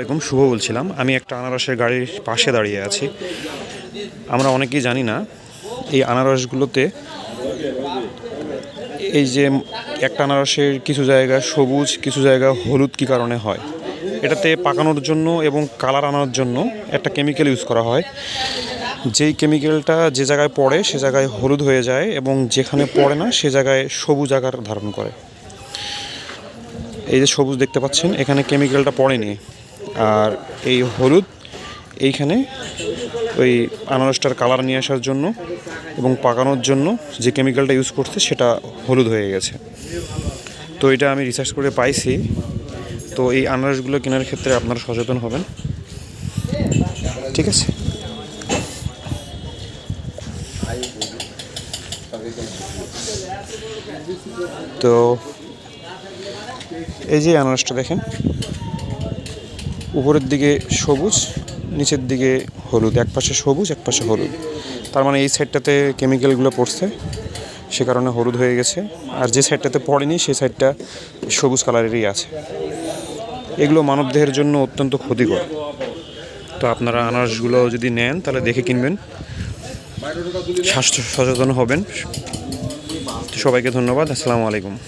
আলাইকুম, শুভ বলছিলাম। আমি একটা আনারসের গাড়ির পাশে দাঁড়িয়ে আছি। আমরা অনেকেই জানি না, এই আনারসগুলোতে এই যে একটা আনারসের কিছু জায়গা সবুজ, কিছু জায়গা হলুদ কী কারণে হয়? এটাতে পাকানোর জন্য এবং কালার আনার জন্য একটা কেমিক্যাল ইউজ করা হয়। যেই কেমিক্যালটা যে জায়গায় পড়ে সে জায়গায় হলুদ হয়ে যায় এবং যেখানে পড়ে না সে জায়গায় সবুজ আকার ধারণ করে। এই যে সবুজ দেখতে পাচ্ছেন, এখানে কেমিক্যালটা পড়েনি। আর এই হলুদ, এইখানে ওই আনারসটার কালার নিয়ে আসার জন্য এবং পাকানোর জন্য যে কেমিক্যালটা ইউজ করছে সেটা হলুদ হয়ে গেছে। তো এটা আমি রিসার্চ করে পাইছি। তো এই আনারসগুলো কেনার ক্ষেত্রে আপনারা সচেতন হবেন। ঠিক আছে? তো এই যে আনারসটা দেখেন। উপরের দিকে সবুজ, নিচের দিকে হলুদ। এক পাশে সবুজ, এক পাশে হলুদ। তার মানে এই সাইডটাতে কেমিক্যালগুলো পড়ছে। সে কারণে হলুদ হয়ে গেছে। আর যে সাইডটাতে পড়েনি সেই সাইডটা সবুজ কালারেরই আছে। এগুলো মানবদেহের জন্য অত্যন্ত ক্ষতিকর। তো আপনারা আনারসগুলো যদি নেন, তাহলে দেখে কিনবেন। স্বাস্থ্য সচেতন হবেন। সবাইকে ধন্যবাদ। আসসালামু আলাইকুম।